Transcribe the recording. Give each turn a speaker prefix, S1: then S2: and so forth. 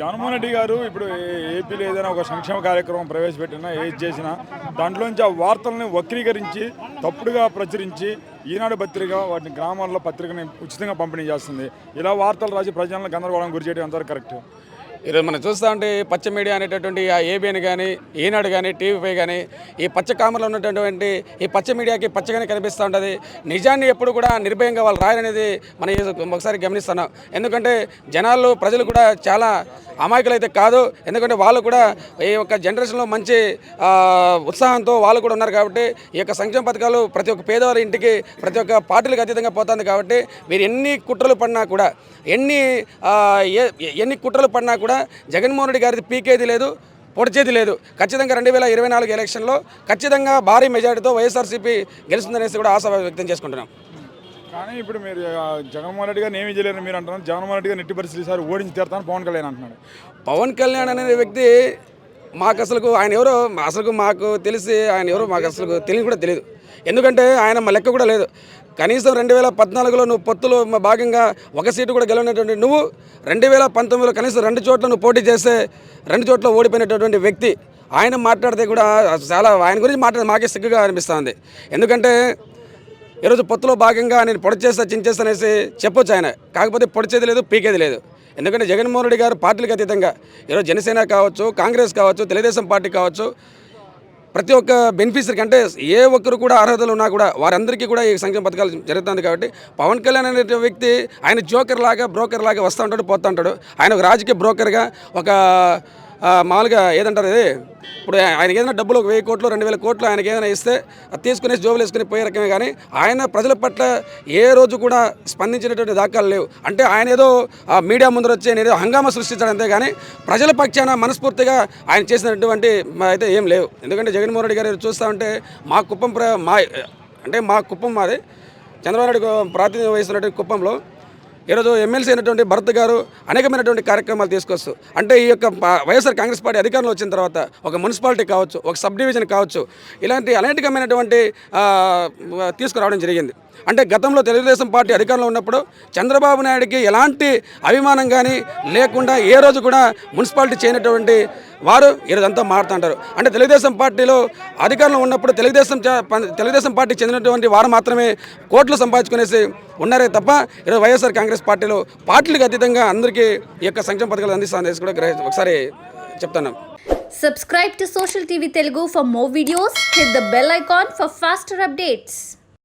S1: జగన్మోహన్ రెడ్డి గారు ఇప్పుడు ఏపీలో ఏదైనా ఒక సంక్షేమ కార్యక్రమం ప్రవేశపెట్టినా ఏది చేసినా దాంట్లోంచి ఆ వార్తలను వక్రీకరించి తప్పుడుగా ప్రచురించి ఈనాడు పత్రిక వాటిని గ్రామాల్లో పత్రికని ఉచితంగా పంపిణీ చేస్తుంది. ఇలా వార్తలు రాసి ప్రజలను గందరగోళం గురి చేయడం ఎంతవరకు కరెక్ట్?
S2: ఈరోజు మనం చూస్తూ ఉంటే ఈ పచ్చ మీడియా అనేటటువంటి ఆ ఏబిఎన్ కానీ ఈనాడు కానీ టీవీపై కానీ ఈ పచ్చ కామర్లో ఉన్నటువంటి ఈ పచ్చ మీడియాకి పచ్చగానే కనిపిస్తూ ఉంటుంది. నిజాన్ని ఎప్పుడు కూడా నిర్భయంగా వాళ్ళు రాయనేది మనం ఒకసారి గమనిస్తున్నాం. ఎందుకంటే జనాలు ప్రజలు కూడా చాలా అమాయకులు అయితే కాదు. ఎందుకంటే వాళ్ళు కూడా ఈ యొక్క జనరేషన్లో మంచి ఉత్సాహంతో వాళ్ళు కూడా ఉన్నారు కాబట్టి ఈ యొక్క సంక్షేమ పథకాలు ప్రతి ఒక్క పేదవారి ఇంటికి ప్రతి ఒక్క పార్టీలకు అతీతంగా పోతుంది కాబట్టి మీరు ఎన్ని కుట్రలు పడినా కూడా ఎన్ని ఏ- ఎన్ని కుట్రలు పడినా కూడా జగన్మోహన్ రెడ్డి గారిది పీకేది లేదు పొడిచేది లేదు. ఖచ్చితంగా రెండు వేల ఇరవై నాలుగు ఎలక్షన్లో ఖచ్చితంగా భారీ మెజారిటీతో వైఎస్ఆర్సీపీ గెలుస్తుందనేసి కూడా ఆశ వ్యక్తం చేసుకుంటున్నాం.
S1: కానీ ఇప్పుడు మీరు జగన్మోహన్ రెడ్డి గారిని ఏమీ చేయలేరు మీరు అంటున్నారు. జగన్మోహన్ రెడ్డి గారిని ఎట్టి పరిస్థితి ఈసారి ఓడించి తీరుతాను పవన్ కళ్యాణ్ అంటున్నాడు.
S2: పవన్ కళ్యాణ్ అనే వ్యక్తి మాకు అసలు ఆయన ఎవరో అసలు మాకు తెలిసి ఆయన ఎవరో మాకు అసలు తెలియదు కూడా తెలియదు ఎందుకంటే ఆయన మా లెక్క కూడా లేదు. కనీసం రెండు వేల పద్నాలుగులో నువ్వు పొత్తులో మా భాగంగా ఒక సీటు కూడా గెలవనటువంటి నువ్వు రెండు వేల పంతొమ్మిదిలో కనీసం రెండు చోట్ల నువ్వు పోటీ చేస్తే రెండు చోట్ల ఓడిపోయినటువంటి వ్యక్తి ఆయన మాట్లాడితే కూడా చాలా ఆయన గురించి మాట్లాడితే మాకే సిగ్గుగా అనిపిస్తుంది. ఎందుకంటే ఈరోజు పొత్తులో భాగంగా నేను పొడి చేస్తా చించేస్తా అనేసి చెప్పొచ్చు ఆయన. కాకపోతే పొడిచేది లేదు పీకేది లేదు. ఎందుకంటే జగన్మోహన్ రెడ్డి గారు పార్టీలకు అతీతంగా. ఈరోజు జనసేన కావచ్చు కాంగ్రెస్ కావచ్చు తెలుగుదేశం పార్టీ కావచ్చు ప్రతి ఒక్క బెనిఫిషరీ కంటే ఏ ఒక్కరు కూడా అర్హతలు ఉన్నా కూడా వారందరికీ కూడా ఈ సంక్షేమ పథకాలు జరుగుతుంది కాబట్టి పవన్ కళ్యాణ్ అనే వ్యక్తి ఆయన జోకర్ లాగా బ్రోకర్ లాగా వస్తూ ఉంటాడు పోతూ ఉంటాడు. ఆయన ఒక రాజకీయ బ్రోకర్గా ఒక మామూలుగా ఏదంటారు ఇది? ఇప్పుడు ఆయనకి ఏదైనా డబ్బులు ఒక వెయ్యి కోట్లు రెండు వేల కోట్లు ఆయనకి ఏదైనా ఇస్తే అది తీసుకునేసి జోబులు వేసుకుని పోయే రకమే కానీ ఆయన ప్రజల పట్ల ఏ రోజు కూడా స్పందించినటువంటి దాఖలు లేవు. అంటే ఆయన ఏదో మీడియా ముందర వచ్చి నేను ఏదో హంగామా సృష్టించాడు అంతే కానీ ప్రజల పక్షాన మనస్ఫూర్తిగా ఆయన చేసినటువంటి అయితే ఏం లేవు. ఎందుకంటే జగన్మోహన్ రెడ్డి గారు చూస్తూ ఉంటే మా కుప్పం ప్ర మా అంటే మా కుప్పం మాది చంద్రబాబు నాయుడు ప్రాతినిధ్యం వహిస్తున్నటువంటి కుప్పంలో ఈరోజు ఎమ్మెల్సీ అయినటువంటి భరత్ గారు అనేకమైనటువంటి కార్యక్రమాలు తీసుకొస్తూ అంటే ఈ యొక్క వైఎస్ఆర్ కాంగ్రెస్ పార్టీ అధికారంలో వచ్చిన తర్వాత ఒక మున్సిపాలిటీ కావచ్చు ఒక సబ్ డివిజన్ కావచ్చు ఇలాంటి అనేకమైనటువంటి తీసుకురావడం జరిగింది. అంటే గతంలో తెలుగుదేశం పార్టీ అధికారంలో ఉన్నప్పుడు చంద్రబాబు నాయుడికి ఎలాంటి అభిమానం కానీ లేకుండా ఏ రోజు కూడా మున్సిపాలిటీ చేయనటువంటి వారు ఈరోజంతా అంతా మారుతుంటారు. అంటే తెలుగుదేశం పార్టీలో అధికారంలో ఉన్నప్పుడు తెలుగుదేశం తెలుగుదేశం పార్టీ చెందినటువంటి వారు మాత్రమే కోట్లు సంపాదించుకునేసి ఉన్నారే తప్ప ఈరోజు వైఎస్ఆర్ కాంగ్రెస్ పార్టీలో పార్టీలకు అతీతంగా అందరికీ ఈ యొక్క సంక్షేమ పథకాలు అందిస్తామనేసి కూడా ఒకసారి చెప్తాను.
S3: Subscribe to social TV Telugu for more videos hit the bell icon for faster updates